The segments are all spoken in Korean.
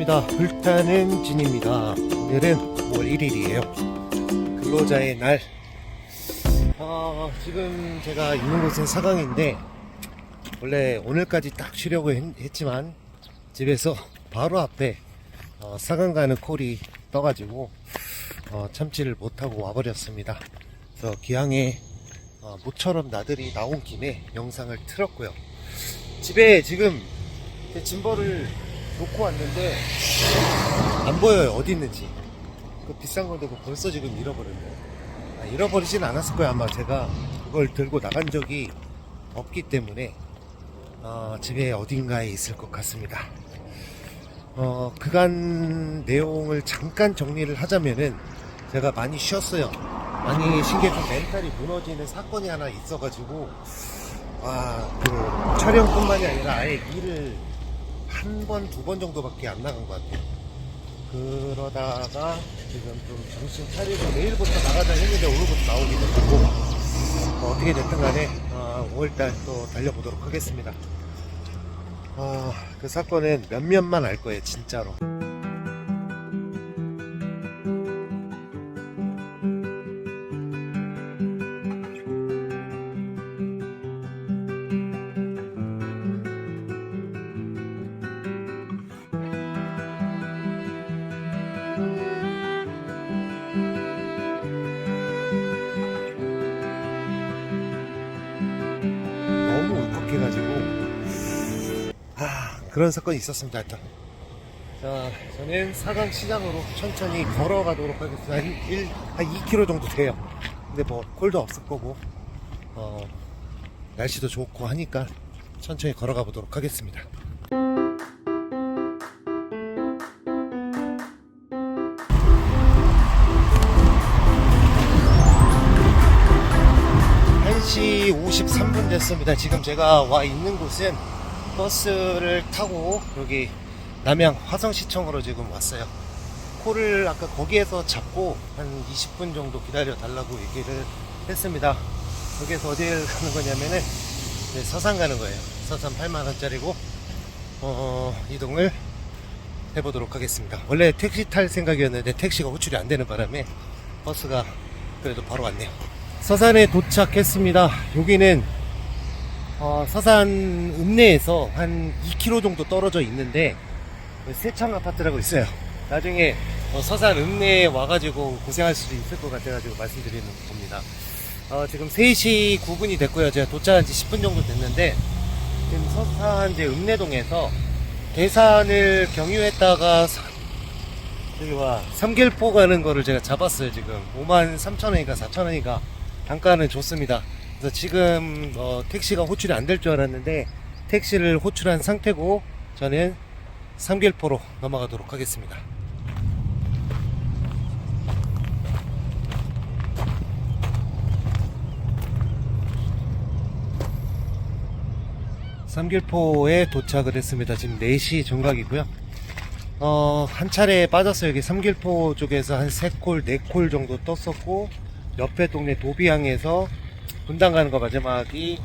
반갑습니다. 불타는 진입니다. 오늘은 5월 1일이에요. 근로자의 날. 어, 지금 제가 있는 곳은 사강인데, 원래 오늘까지 딱 쉬려고 했, 지만 집에서 바로 앞에 어, 사강 가는 콜이 떠가지고, 어, 참지를 못하고 와버렸습니다. 그래서 기왕에 어, 모처럼 나들이 나온 김에 영상을 틀었고요. 집에 지금 제 짐벌을 놓고 왔는데 안 보여요. 어디 있는지. 그 비싼 건데 그거 벌써 지금 잃어버렸네. 아, 잃어버리진 않았을 거야 아마. 제가 그걸 들고 나간 적이 없기 때문에 어, 집에 어딘가에 있을 것 같습니다. 어, 그간 내용을 잠깐 정리를 하자면은 제가 많이 쉬었어요. 많이 쉰게좀 멘탈이 무너지는 사건이 하나 있어가지고 아, 그 촬영뿐만이 아니라 아예 일을 한 번, 두 번 정도밖에 안 나간 것 같아요. 그러다가 지금 좀 정신 차리고 내일부터 나가자 했는데 오늘부터 나오기도 하고 어, 떻게 됐든 간에 어, 5월달 또 달려보도록 하겠습니다. 아, 그 사건은 몇몇만 알 거예요, 진짜로. 그런 사건이 있었습니다 하여튼. 자 저는 사강 시장으로 천천히 걸어가도록 하겠습니다. 한, 1, 한 2km 정도 돼요. 근데 뭐 콜도 없을 거고 어, 날씨도 좋고 하니까 천천히 걸어가 보도록 하겠습니다. 한시 53분 됐습니다. 지금 제가 와 있는 곳은 버스를 타고 여기 남양 화성시청으로 지금 왔어요. 콜을 아까 거기에서 잡고 한 20분 정도 기다려 달라고 얘기를 했습니다. 여기에서 어디를 가는 거냐면은 네, 서산 가는 거예요. 서산 8만 원짜리고, 어, 이동을 해보도록 하겠습니다. 원래 택시 탈 생각이었는데 택시가 호출이 안 되는 바람에 버스가 그래도 바로 왔네요. 서산에 도착했습니다. 여기는 어, 서산 읍내에서 한 2km 정도 떨어져 있는데 세창 아파트라고 있어요. 나중에 어, 서산 읍내에 와가지고 고생할 수도 있을 것 같아가지고 말씀드리는 겁니다. 어, 지금 3시 9분이 됐고요. 제가 도착한 지 10분 정도 됐는데 지금 서산 이제 읍내동에서 대산을 경유했다가 사- 저기 와 삼길포 가는 거를 제가 잡았어요 지금 5만 3천 원인가 4천 원인가 단가는 좋습니다 그래서 지금 어, 택시가 호출이 안 될 줄 알았는데 택시를 호출한 상태고 저는 삼길포로 넘어가도록 하겠습니다. 삼길포에 도착을 했습니다. 지금 4시 정각이고요. 어, 한 차례 빠졌어요. 여기 삼길포 쪽에서 한 3콜, 4콜 정도 떴었고, 옆에 동네 도비항에서 분당 가는 거 마지막이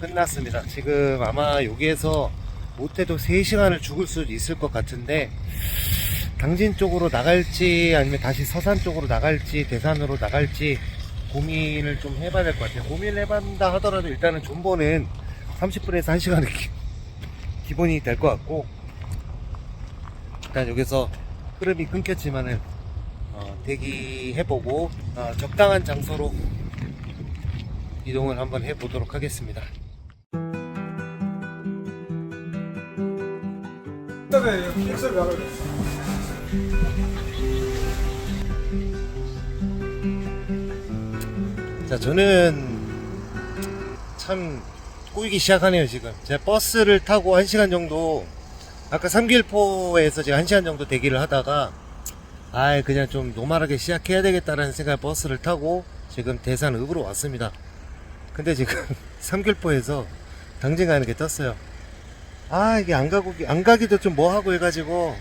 끝났습니다. 지금 아마 여기에서 못해도 3시간을 죽을 수도 있을 것 같은데, 당진 쪽으로 나갈지, 아니면 다시 서산 쪽으로 나갈지, 대산으로 나갈지, 고민을 좀 해봐야 될 것 같아요. 고민을 해본다 하더라도 일단은 존버는 30분에서 1시간은 기본이 될 것 같고, 일단 여기서 흐름이 끊겼지만은 어, 대기해보고 어, 적당한 장소로 이동을 한번 해보도록 하겠습니다. 자, 저는 참 꼬이기 시작하네요, 지금. 제가 버스를 타고 1시간 정도, 아까 삼길포에서 제가 1시간 정도 대기를 하다가, 아이, 그냥 좀 노멀하게 시작해야 되겠다라는 생각에 버스를 타고 지금 대산읍으로 왔습니다. 근데 지금 삼길포에서 당진 가는 게 떴어요. 아, 이게 안 가고, 안 가기도 좀 뭐하고 해가지고,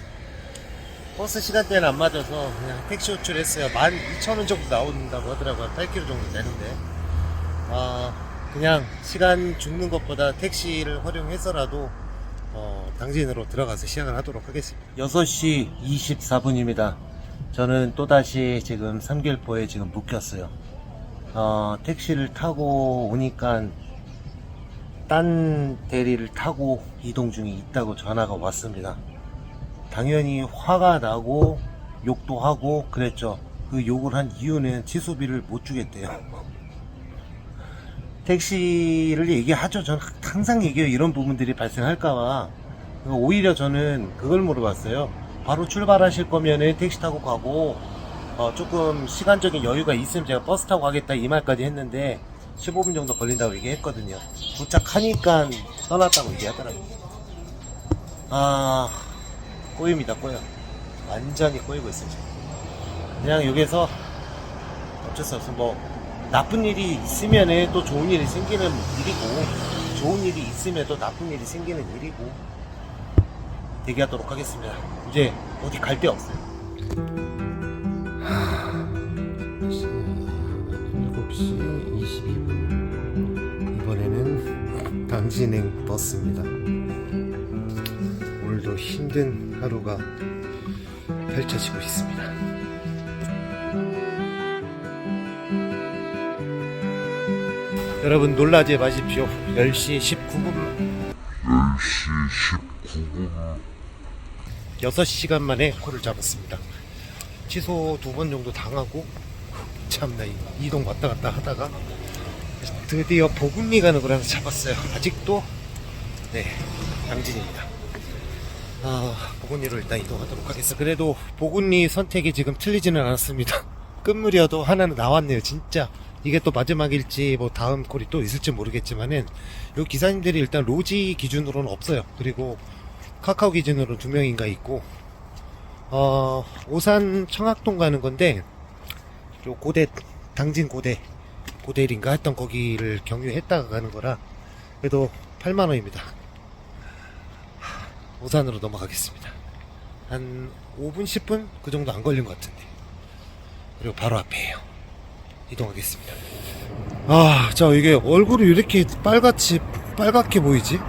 버스 시간대는 안 맞아서 그냥 택시 호출했어요. 12,000원 정도 나온다고 하더라고요. 8km 정도 되는데. 아, 그냥 시간 죽는 것보다 택시를 활용해서라도 어, 당진으로 들어가서 시작을 하도록 하겠습니다. 6시 24분입니다. 저는 또다시 지금 삼길포에 지금 묶였어요. 어, 택시를 타고 오니까 딴 대리를 타고 이동 중에 있다고 전화가 왔습니다. 당연히 화가 나고 욕도 하고 그랬죠. 그 욕을 한 이유는 취소비를 못 주겠대요. 택시를 얘기하죠. 저는 항상 얘기해요. 이런 부분들이 발생할까봐. 오히려 저는 그걸 물어봤어요. 바로 출발하실 거면은 택시 타고 가고, 어, 조금 시간적인 여유가 있으면 제가 버스 타고 가겠다 이 말까지 했는데, 15분 정도 걸린다고 얘기했거든요. 도착하니까 떠났다고 얘기하더라고요. 아, 꼬입니다, 꼬여. 완전히 꼬이고 있어요, 지금. 그냥 여기서 어쩔 수 없어. 뭐, 나쁜 일이 있으면은 또 좋은 일이 생기는 일이고, 좋은 일이 있으면 또 나쁜 일이 생기는 일이고, 대기하도록 하겠습니다. 이제 어디 갈 데 없어요. 7시 22분. 이번에는 당진행 버스입니다. 오늘도 힘든 하루가 펼쳐지고 있습니다. 여러분 놀라지 마십시오. 10시 19분. 6시간 만에 코를 잡았습니다. 취소 두 번 정도 당하고 참나 이- 이동 왔다 갔다 하다가 드디어 보금리 가는 거라서 잡았어요. 아직도 네 양진입니다. 아 보금리로 일단 이동하도록 하겠습니다. 그래도 보금리 선택이 지금 틀리지는 않았습니다. 끝물이어도 하나는 나왔네요. 진짜 이게 또 마지막일지 뭐 다음 콜이 또 있을지 모르겠지만은 요 기사님들이 일단 로지 기준으로는 없어요. 그리고 카카오 기준으로 두 명인가 있고 어 오산 청학동 가는 건데 요 고대 당진 고대 고대일인가 했던 거기를 경유했다가 가는 거라 그래도 8만 원입니다. 오산으로 넘어가겠습니다. 한 5분 10분 그 정도 안 걸린 것 같은데 그리고 바로 앞에에요. 이동하겠습니다. 아, 자 이게 얼굴이 왜 이렇게 빨갛지 빨갛게 보이지?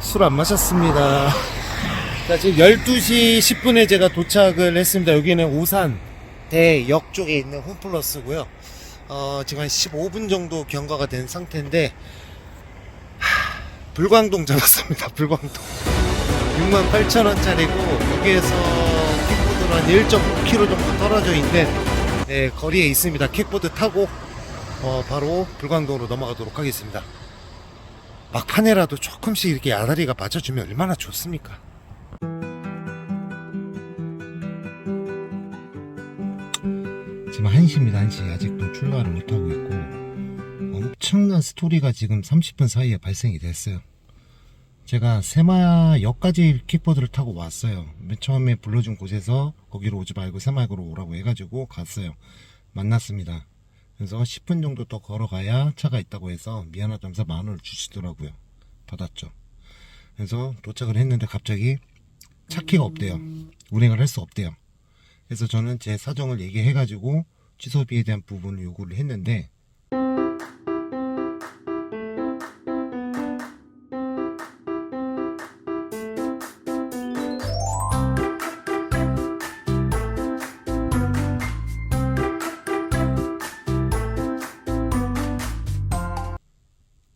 술 안 마셨습니다. 자, 지금 12시 10분에 제가 도착을 했습니다. 여기는 오산 대역 쪽에 있는 홈플러스고요. 어, 지금 한 15분 정도 경과가 된 상태인데, 하, 불광동 잡았습니다. 불광동. 68,000원짜리고, 여기에서 킥보드로 한 1.5km 정도 떨어져 있는 네, 거리에 있습니다. 킥보드 타고, 어, 바로 불광동으로 넘어가도록 하겠습니다. 막판에라도 조금씩 이렇게 아다리가 맞춰주면 얼마나 좋습니까? 지금 1시입니다, 1시. 아직도 출발을 못하고 있고, 엄청난 스토리가 지금 30분 사이에 발생이 됐어요. 제가 세마역까지 킥보드를 타고 왔어요. 맨 처음에 불러준 곳에서 거기로 오지 말고 세마역으로 오라고 해가지고 갔어요. 만났습니다. 그래서 10분 정도 더 걸어가야 차가 있다고 해서 미안하다면서 만 원을 주시더라고요. 받았죠. 그래서 도착을 했는데 갑자기 차키가 없대요. 운행을 할 수 없대요. 그래서 저는 제 사정을 얘기해가지고 취소비에 대한 부분을 요구를 했는데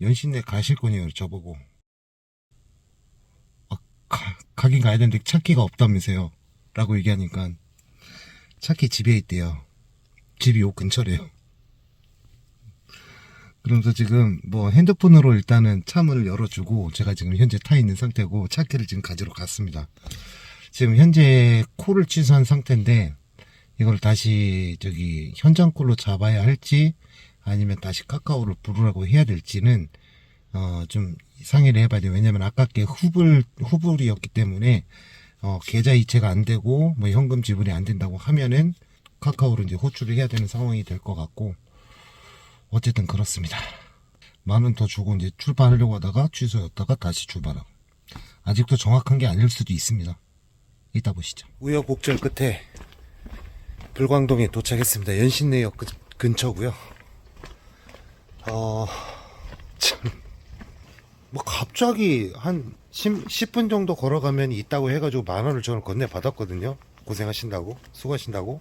연신내 가실 거냐요 저보고. 아, 가, 가긴 가야 되는데 차키가 없다면서요? 라고 얘기하니까 차키 집에 있대요. 집이 요 근처래요. 그러면서 지금 뭐 핸드폰으로 일단은 차 문을 열어주고 제가 지금 현재 타 있는 상태고 차키를 지금 가지러 갔습니다. 지금 현재 콜을 취소한 상태인데 이걸 다시 저기 현장 콜로 잡아야 할지 아니면 다시 카카오를 부르라고 해야 될지는 어 좀 상의를 해봐야 돼요. 왜냐면 아깝게 후불 후불이었기 때문에 어 계좌 이체가 안 되고 뭐 현금 지불이 안 된다고 하면은 카카오로 이제 호출을 해야 되는 상황이 될 것 같고 어쨌든 그렇습니다. 만 원 더 주고 이제 출발하려고 하다가 취소였다가 다시 출발하고 아직도 정확한 게 아닐 수도 있습니다. 이따 보시죠. 우여곡절 끝에 불광동에 도착했습니다. 연신내역 근- 근처고요. 어, 참 뭐 갑자기 한 10, 분 정도 걸어가면 있다고 해가지고 만 원을 저는 건네 받았거든요. 고생하신다고 수고하신다고.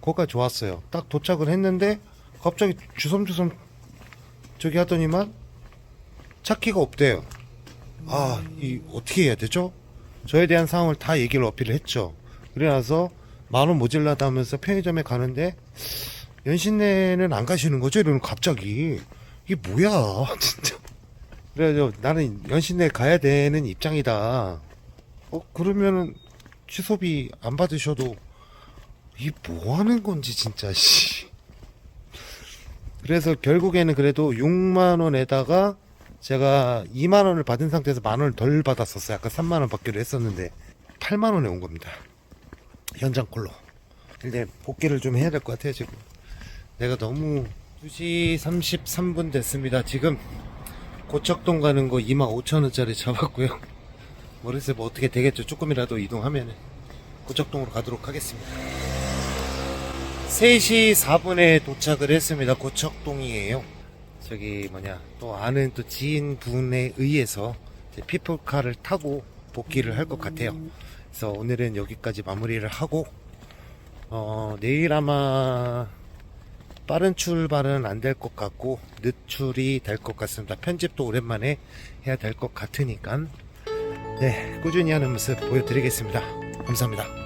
거기가 좋았어요. 딱 도착을 했는데 갑자기 주섬주섬 저기 하더니만 찾기가 없대요. 아, 이 어떻게 해야 되죠? 저에 대한 상황을 다 얘기를 어필을 했죠. 그래 나서 만 원 모질라다 하면서 편의점에 가는데 연신내는 안 가시는 거죠? 이러는 갑자기 이게 뭐야 진짜. 그래서 나는 연신내 가야 되는 입장이다. 어 그러면은 취소비 안 받으셔도 이 뭐 하는 건지 진짜 씨. 그래서 결국에는 그래도 6만 원에다가 제가 2만 원을 받은 상태에서 만 원을 덜 받았었어요. 아까 3만 원 받기로 했었는데 8만 원에 온 겁니다. 현장 콜로. 근데 복귀를 좀 해야 될 것 같아요 지금. 내가 너무 2시 33분 됐습니다. 지금 고척동 가는 거 2만 5천 원짜리 잡았고요. 모르겠어요. 뭐 어떻게 되겠죠. 조금이라도 이동하면은 고척동으로 가도록 하겠습니다. 3시 4분에 도착을 했습니다. 고척동이에요. 저기 뭐냐 또 아는 또 지인분에 의해서 피플카를 타고 복귀를 할 것 같아요. 그래서 오늘은 여기까지 마무리를 하고 어, 내일 아마 빠른 출발은 안 될 것 같고 늦출이 될 것 같습니다. 편집도 오랜만에 해야 될 것 같으니까 네 꾸준히 하는 모습 보여드리겠습니다. 감사합니다.